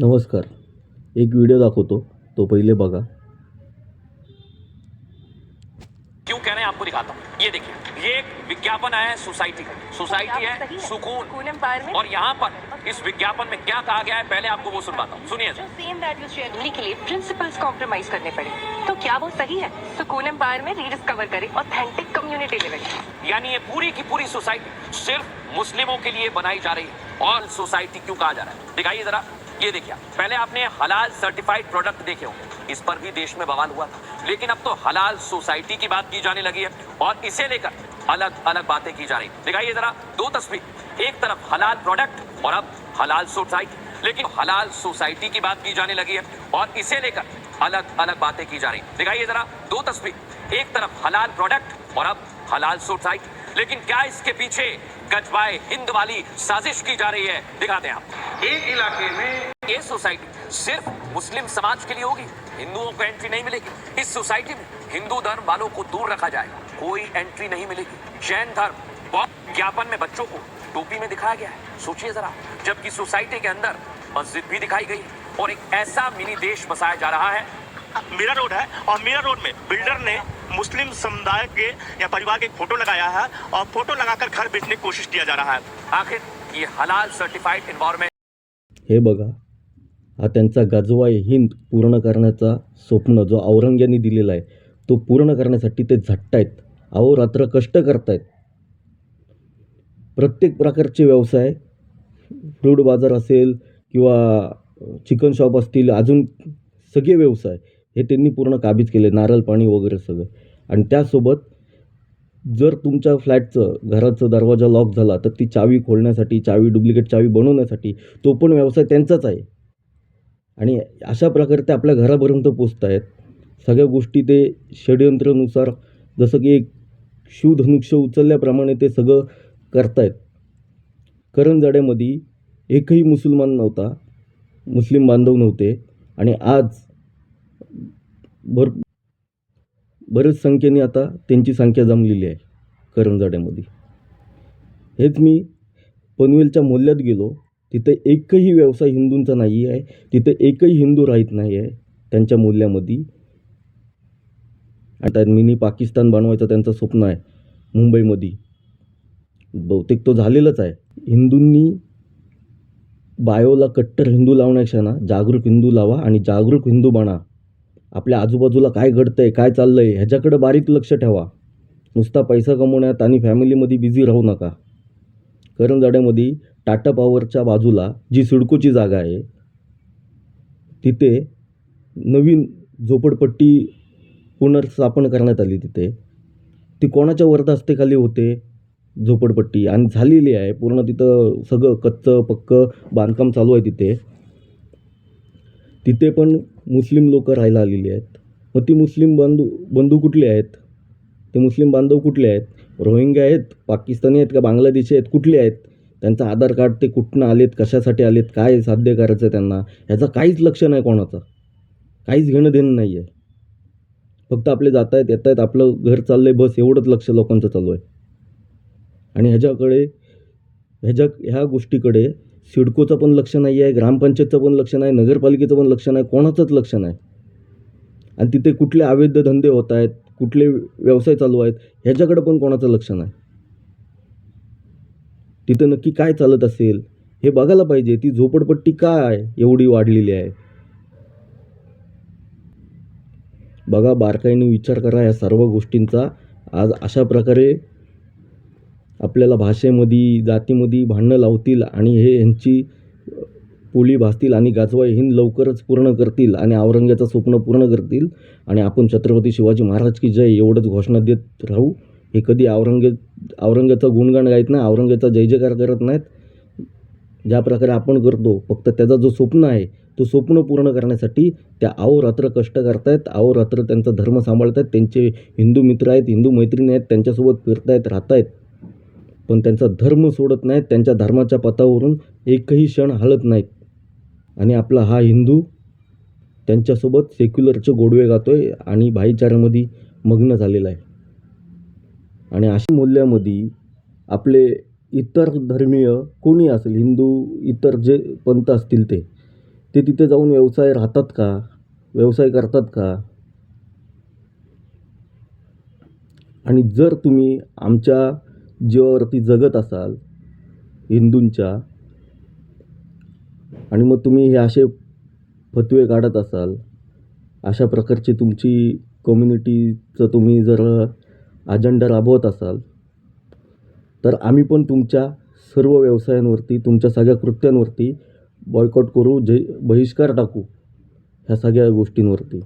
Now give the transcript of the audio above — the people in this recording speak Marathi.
नमस्कार. एक व्हिडिओ दाखवतो. तो पहिले बघा. क्यों कह रहे हैं? आपको दिखाता हूँ. ये देखिए. ये एक विज्ञापन है सोसाइटी का. सोसाइटी है है। सुकून और यहाँ पर इस विज्ञापन में क्या कहा गया है? पहले आपको वो सुनवाता हूँ. सुनिए जो सेम दैट यू शेयर के लिए प्रिंसिपल्स कॉम्प्रोमाइज करने पड़े. तो क्या वो सही है? सुकून एम्पायर में रीडिस्कवर करें ऑथेंटिक कम्युनिटी लिविंग यानी ये पूरी की पूरी सोसाइटी सिर्फ़ मुस्लिमों के लिए बनाई जा रही है. ऑल सोसाइटी क्यों कहा जा रहा है? दिखाइए जरा. ये देखिए, पहले आपने हलाल सर्टिफाइड प्रोडक्ट देखे होंगे। इस पर भी देश में बवाल हुआ था। लेकिन अब तो हलाल सोसाइटी की बात की जाने लगी है और इसे लेकर अलग अलग बातें की जा रही। दिखाइए जरा दो तस्वीर। एक तरफ़ हलाल प्रोडक्ट और अब हलाल सोसाइटी लेकिन हलाल सोसाइटी की बात की जाने लगी है और इसे लेकर अलग अलग बातें की जा रही। दिखाइए जरा दो तस्वीर। एक तरफ़ हलाल प्रोडक्ट और अब हलाल सोसाइटी लेकिन क्या इसके पीछे गजबाए हिंद वाली साजिश की जा रही है? दिखाते हैं आप। एक इलाके में ये सोसाइटी सिर्फ़ मुस्लिम समाज के लिए होगी। हिंदुओं को एंट्री नहीं मिलेगी। इस सोसाइटी में हिंदू धर्म वालों को दूर रखा जाएगा कोई एंट्री नहीं मिलेगी। जैन धर्म बौद्ध ज्ञापन में बच्चों को टोपी में दिखाया गया है। सोचिए जरा जबकि सोसाइटी के अंदर मस्जिद भी दिखाई गई है और एक ऐसा मिनी देश बसाया जा रहा है। मीरा रोड है और मीरा रोड में बिल्डर ने मुस्लिम समुदाय के या परिवार के फोटो लगाया है और फोटो लगाकर घर बेचने की कोशिश किया जा रहा है। आखिर ये हलाल सर्टिफाइड इन्वायरमेंट हे बघा हा त्यांचा गजवा हिंद पूर्ण करण्याचा स्वप्न जो औरंग्याने दिलेला आहे तो पूर्ण करण्यासाठी ते झटतायत अहोरात्र कष्ट करतायत. प्रत्येक प्रकारचे व्यवसाय फ्रूट बाजार असेल किंवा चिकन शॉप असतील अजून सगळे व्यवसाय. हे त्यांनी पूर्ण काबीज केले नारळ पाणी वगैरे सगळं. आणि त्यासोबत जर तुमच्या फ्लॅटचं घराचं दरवाजा लॉक झाला तर ती चावी खोलण्यासाठी चावी डुप्लिकेट चावी बनवण्यासाठी तो पण व्यवसाय त्यांचाच आहे. आणि अशा प्रकारे ते आपल्या घरापर्यंत पोचत आहेत सगळ्या गोष्टी ते षडयंत्रानुसार जसं की एक शिवधनुष्य उचलल्याप्रमाणे ते सगळं करतायत. करंजाड्यामध्ये एकही मुसलमान नव्हता मुस्लिम बांधव नव्हते. आणि आज भर बरेच संख्येने आता त्यांची संख्या जमलेली आहे करंजाड्यामध्ये हेच मी पनवेलच्या मोहल्ल्यात गेलो तिथे एकही व्यवसाय हिंदूंचा नाही आहे तिथं एकही हिंदू राहत नाही आहे त्यांच्या मोहल्ल्यामध्ये आता मिनी पाकिस्तान बनवायचं त्यांचं स्वप्न आहे मुंबईमध्ये. बहुतेक तो झालेलाच आहे. हिंदूंनी बायोला कट्टर हिंदू लावण्यापेक्षा ना जागरूक हिंदू लावा आणि जागरूक हिंदू बना. आपल्या आजूबाजूला काय घडतं आहे काय चाललं आहे ह्याच्याकडं बारीक लक्ष ठेवा. नुसता पैसा कमवण्यात आणि फॅमिलीमध्ये बिझी राहू नका. करंजाड्यामध्ये टाटा पॉवरच्या बाजूला जी सिडकोची जागा आहे तिथे नवीन झोपडपट्टी पुनर्स्थापन करण्यात आली तिथे. ती कोणाच्या वरदास्तेखाली होते? झोपडपट्टी. आणि झालेली आहे पूर्ण तिथं सगळं कच्चं पक्कं बांधकाम चालू आहे तिथे. तिथे पण मुस्लिम लोक राहायला आलेली आहेत. मग ती मुस्लिम बंधू बंधू कुठले आहेत? ते मुस्लिम बांधव कुठले आहेत? रोहिंग्या आहेत? पाकिस्तानी आहेत का? बांगलादेशी आहेत? कुठले आहेत? त्यांचं आधार कार्ड ते कुठनं आलेत? कशासाठी आलेत? काय साध्य करायचं आहे त्यांना? ह्याचं काहीच लक्ष नाही कोणाचं. काहीच घेणं देणं नाही आहे फक्त आपले जात आहेत येत आहेत आपलं घर चाललं आहे बस एवढंच लक्ष लोकांचं चालू आहे. आणि ह्याच्याकडे ह्याच्या ह्या गोष्टीकडे सिडकोचं पण लक्ष नाही आहे ग्रामपंचायतचं पण लक्ष नाही नगरपालिकेचं पण लक्ष नाही कोणाचंच लक्ष नाही. आणि तिथे कुठले अवैध धंदे होत आहेत कुठले व्यवसाय चालू आहेत ह्याच्याकडे पण कोणाचं लक्ष नाही. तिथं नक्की काय चालत असेल हे बघायला पाहिजे ती झोपडपट्टी काय एवढी वाढलेली आहे. बघा बारकाईने विचार करा या सर्व गोष्टींचा. आज अशा प्रकारे आपल्याला भाषेमध्ये जातीमध्ये भांडणं लावतील आणि हे यांची पोळी भासतील आणि गाजवा हिंद लवकरच पूर्ण करतील आणि औरंग्याचं स्वप्न पूर्ण करतील. आणि आपण छत्रपती शिवाजी महाराज की जय एवढंच घोषणा देत राहू. हे कधी औरंगे औरंग्याचं गुणगान गायत नाही औरंग्याचा जय जयकार करत नाहीत. ज्या प्रकारे आपण करतो फक्त त्याचा जो स्वप्न आहे तो स्वप्न पूर्ण करण्यासाठी त्या अहोरात्र कष्ट करतायत अहोरात्र त्यांचा धर्म सांभाळतायत त्यांचे हिंदू मित्र आहेत हिंदू मैत्रिणी आहेत त्यांच्यासोबत फिरतायत राहतायत. पण त्यांचा धर्म सोडत नाहीत. त्यांच्या धर्माच्या पथावरून एकही क्षण हलत नाहीत. आणि आपला हा हिंदू त्यांच्यासोबत सेक्युलरचे गोडवे गातोय आणि भाईचाऱ्यामध्ये मग्न झालेला आहे. आणि अशा मूल्यामध्ये आपले इतर धर्मीय कोणी असेल हिंदू इतर जे पंथ असतील ते ते तिथे जाऊन व्यवसाय राहतात का? व्यवसाय करतात का? आणि जर तुम्ही आमच्या जीवावरती जगत असाल हिंदूंच्या आणि मग तुम्ही हे असे फतवे काढत असाल अशा प्रकारची तुमची कम्युनिटीचं तुम्ही जर अजेंडा राबवत असाल तर आम्ही पण तुमच्या सर्व व्यवसायांवरती तुमच्या सगळ्या कृत्यांवरती बॉयकॉट करू जे बहिष्कार टाकू ह्या सगळ्या गोष्टींवरती.